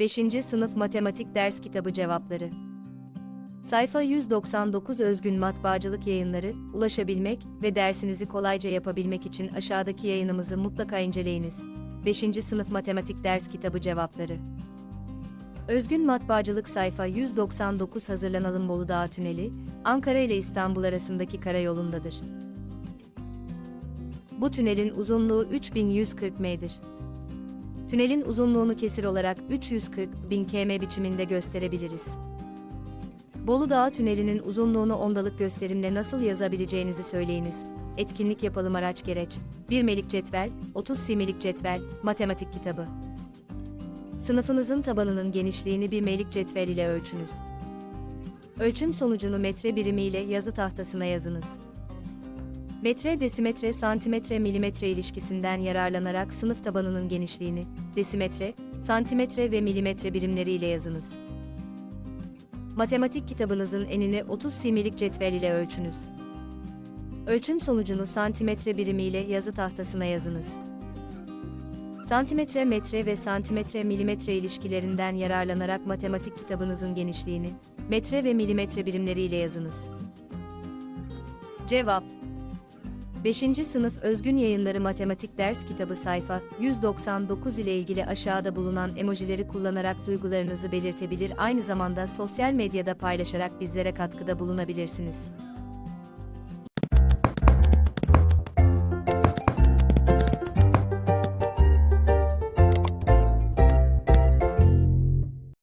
5. Sınıf Matematik Ders Kitabı Cevapları Sayfa 199 Özgün Matbaacılık Yayınları, ulaşabilmek ve dersinizi kolayca yapabilmek için aşağıdaki yayınımızı mutlaka inceleyiniz. 5. Sınıf Matematik Ders Kitabı Cevapları Özgün Matbaacılık sayfa 199 hazırlanalım Bolu Dağı Tüneli, Ankara ile İstanbul arasındaki karayolundadır. Bu tünelin uzunluğu 3140 m'dir. Tünelin uzunluğunu kesir olarak 340 bin km biçiminde gösterebiliriz. Bolu Dağı Tüneli'nin uzunluğunu ondalık gösterimle nasıl yazabileceğinizi söyleyiniz. Etkinlik yapalım araç gereç. 1 melik cetvel, 30 simelik cetvel, matematik kitabı. Sınıfınızın tabanının genişliğini bir melik cetvel ile ölçünüz. Ölçüm sonucunu metre birimi ile yazı tahtasına yazınız. Metre, desimetre, santimetre, milimetre ilişkisinden yararlanarak sınıf tabanının genişliğini, desimetre, santimetre ve milimetre birimleri ile yazınız. Matematik kitabınızın enini 30 similik cetvel ile ölçünüz. Ölçüm sonucunu santimetre birimi ile yazı tahtasına yazınız. Santimetre, metre ve santimetre milimetre ilişkilerinden yararlanarak matematik kitabınızın genişliğini, metre ve milimetre birimleri ile yazınız. Cevap 5. Sınıf Özgün Yayınları Matematik Ders Kitabı sayfa 199 ile ilgili aşağıda bulunan emojileri kullanarak duygularınızı belirtebilir aynı zamanda sosyal medyada paylaşarak bizlere katkıda bulunabilirsiniz.